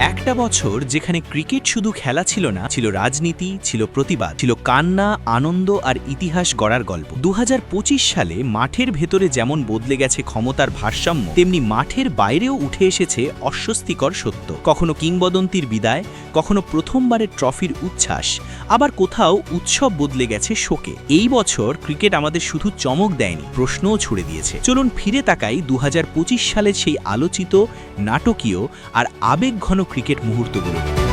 একটা বছর যেখানে ক্রিকেট শুধু খেলা ছিল না, ছিল রাজনীতি, ছিল প্রতিবাদ, ছিল কান্না, আনন্দ আর ইতিহাস গড়ার গল্প। দুহাজার পঁচিশ সালে মাঠের ভেতরে যেমন বদলে গেছে ক্ষমতার ভারসাম্য, তেমনি মাঠের বাইরেও উঠে এসেছে অস্বস্তিকর সত্য। কখনো কিংবদন্তির বিদায়, কখনো প্রথমবারের ট্রফির উচ্ছ্বাস, আবার কোথাও উৎসব বদলে গেছে শোকে। এই বছর ক্রিকেট আমাদের শুধু চমক দেয়নি, প্রশ্নও ছুড়ে দিয়েছে। চলুন ফিরে তাকাই দু হাজার পঁচিশ সালে সেই আলোচিত, নাটকীয় আর আবেগঘন ক্রিকেট মুহূর্তগুলো।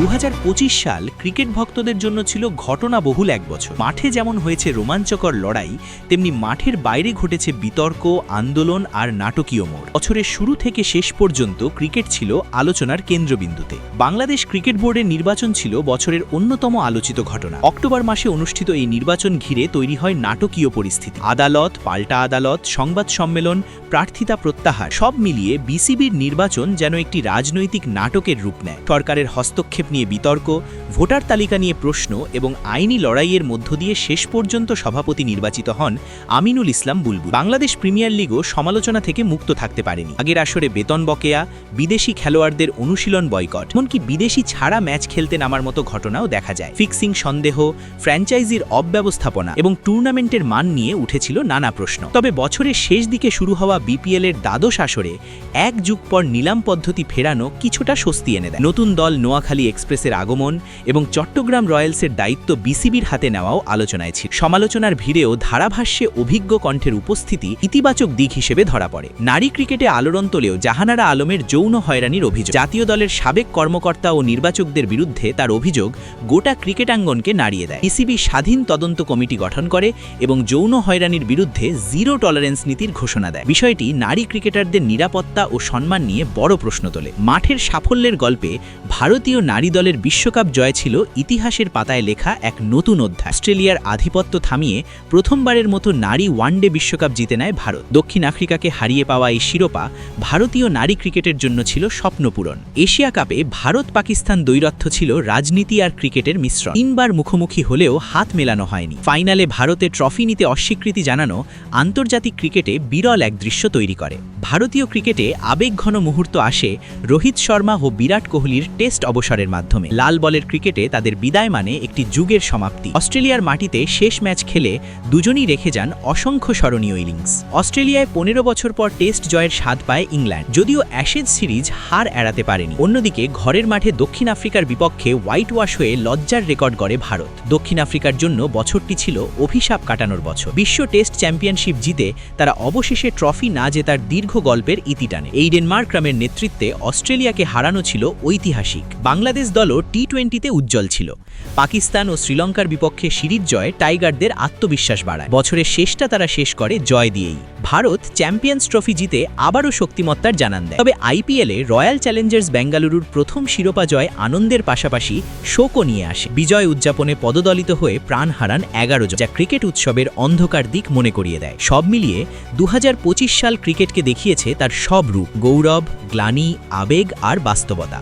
দু হাজার পঁচিশ সাল ক্রিকেট ভক্তদের জন্য ছিল ঘটনাবহুল এক বছর। মাঠে যেমন হয়েছে রোমাঞ্চকর লড়াই, তেমনি মাঠের বাইরে ঘটেছে বিতর্ক, আন্দোলন আর নাটকীয় মোড়। বছরের শুরু থেকে শেষ পর্যন্ত ক্রিকেট ছিল আলোচনার কেন্দ্রবিন্দুতে। বাংলাদেশ ক্রিকেট বোর্ডের নির্বাচন ছিল বছরের অন্যতম আলোচিত ঘটনা। অক্টোবর মাসে অনুষ্ঠিত এই নির্বাচন ঘিরে তৈরি হয় নাটকীয় পরিস্থিতি। আদালত, পাল্টা আদালত, সংবাদ সম্মেলন, প্রার্থিতা প্রত্যাহার, সব মিলিয়ে বিসিবির নির্বাচন যেন একটি রাজনৈতিক নাটকের রূপ নেয়। সরকারের হস্তক্ষেপ নিয়ে বিতর্ক, ভোটার তালিকা নিয়ে প্রশ্ন এবং আইনি লড়াইয়ের মধ্য দিয়ে শেষ পর্যন্ত সভাপতি নির্বাচিত হন আমিনুল ইসলাম বুলবুল। বাংলাদেশ প্রিমিয়ার লিগও সমালোচনা থেকে মুক্ত থাকতে পারেনি। আগের আসরে বেতন বকেয়া, বিদেশি খেলোয়াড়দের অনুশীলন বয়কট, এমনকি বিদেশি ছাড়া ম্যাচ খেলতে নামার মতো ঘটনাও দেখা যায়। ফিক্সিং সন্দেহ, ফ্র্যাঞ্চাইজির অব্যবস্থাপনা এবং টুর্নামেন্টের মান নিয়ে উঠেছিল নানা প্রশ্ন। তবে বছরের শেষ দিকে শুরু হওয়া বিপিএল এর দ্বাদশ আসরে এক যুগ পর নিলাম পদ্ধতি ফেরানো কিছুটা স্বস্তি এনে দেয়। নতুন দল নোয়াখালী এক্সপ্রেসের আগমন এবং চট্টগ্রাম রয়্যালসের দায়িত্ব বিসিবির হাতে নেওয়াও আলোচনায় ছিল। সমালোচনার ভিড়েও ধারাভাষ্যে অভিজ্ঞ কণ্ঠের উপস্থিতি ইতিবাচক দিক হিসেবে ধরা পড়ে। নারী ক্রিকেটে আলোড়ন তোলেও জাহানারা আলমের যৌন হয়রানির অভিযোগ। জাতীয় দলের সাবেক কর্মকর্তা ও নির্বাচকদের বিরুদ্ধে তার অভিযোগ গোটা ক্রিকেটাঙ্গনকে নাড়িয়ে দেয়। বিসিবি স্বাধীন তদন্ত কমিটি গঠন করে এবং যৌন হয়রানির বিরুদ্ধে জিরো টলারেন্স নীতির ঘোষণা দেয়। বিষয়টি নারী ক্রিকেটারদের নিরাপত্তা ও সম্মান নিয়ে বড় প্রশ্ন তোলে। মাঠের সাফল্যের গল্পে ভারতীয় নারী দলের বিশ্বকাপ জয় ছিল ইতিহাসের পাতায় লেখা এক নতুন অধ্যায়। অস্ট্রেলিয়ার আধিপত্য থামিয়ে প্রথমবারের মতো নারী ওয়ানডে বিশ্বকাপ জিতে নেয় ভারত। দক্ষিণ আফ্রিকাকে হারিয়ে পাওয়া এই শিরোপা ভারতীয় নারী ক্রিকেটের জন্য ছিল স্বপ্নপূরণ। এশিয়া কাপে ভারত পাকিস্তান দৈরথ্য ছিল রাজনীতি আর ক্রিকেটের মিশ্রণ। তিনবার মুখোমুখি হলেও হাত মেলানো হয়নি। ফাইনালে ভারতে ট্রফি নিতে অস্বীকৃতি জানানো আন্তর্জাতিক ক্রিকেটে বিরল এক দৃশ্য তৈরি করে। ভারতীয় ক্রিকেটে আবেগঘন মুহূর্ত আসে রোহিত শর্মা ও বিরাট কোহলির টেস্ট অবসরের মাধ্যমে। লাল বলের ক্রিকেটে তাদের বিদায় মানে একটি যুগের সমাপ্তি। অস্ট্রেলিয়ার মাটিতে শেষ ম্যাচ খেলে দুজনই রেখে যান অসংখ্য স্মরণীয় ইনিংস। অস্ট্রেলিয়ায় পনেরো বছর পর টেস্ট জয়ের স্বাদ পায় ইংল্যান্ড। যদিও অ্যাশেজ সিরিজ হার এড়াতে পারেনি। অন্যদিকে ঘরের মাঠে দক্ষিণ আফ্রিকার বিপক্ষে হোয়াইট ওয়াশ হয়ে লজ্জার রেকর্ড গড়ে ভারত। দক্ষিণ আফ্রিকার জন্য বছরটি ছিল অভিশাপ কাটানোর বছর। বিশ্ব টেস্ট চ্যাম্পিয়নশিপ জিতে তারা অবশেষে ট্রফি না জেতার দীর্ঘ গল্পের ইতি টানে। এইডেন মার্ক্রামের নেতৃত্বে অস্ট্রেলিয়াকে হারানো ছিল ঐতিহাসিক। বাংলাদেশ দলও টি টোয়েন্টিতে উজ্জ্বল ছিল। পাকিস্তান ও শ্রীলঙ্কার বিপক্ষে সিরিজ জয় টাইগারদের আত্মবিশ্বাস বাড়ায়। বছরের শেষটা তারা শেষ করে জয় দিয়েই। ভারত চ্যাম্পিয়ন্স ট্রফি জিতে আবারও শক্তিমত্তার জানান দেয়। তবে আইপিএলে রয়্যাল চ্যালেঞ্জার্স বেঙ্গালুরুর প্রথম শিরোপা জয় আনন্দের পাশাপাশি শোকও নিয়ে আসে। বিজয় উদযাপনে পদদলিত হয়ে প্রাণ হারান এগারো যা ক্রিকেট উৎসবের অন্ধকার দিক মনে করিয়ে দেয়। সব মিলিয়ে দু হাজার পঁচিশ সাল ক্রিকেটকে দেখিয়েছে তার সব রূপ, গৌরব, গ্লানি, আবেগ আর বাস্তবতা।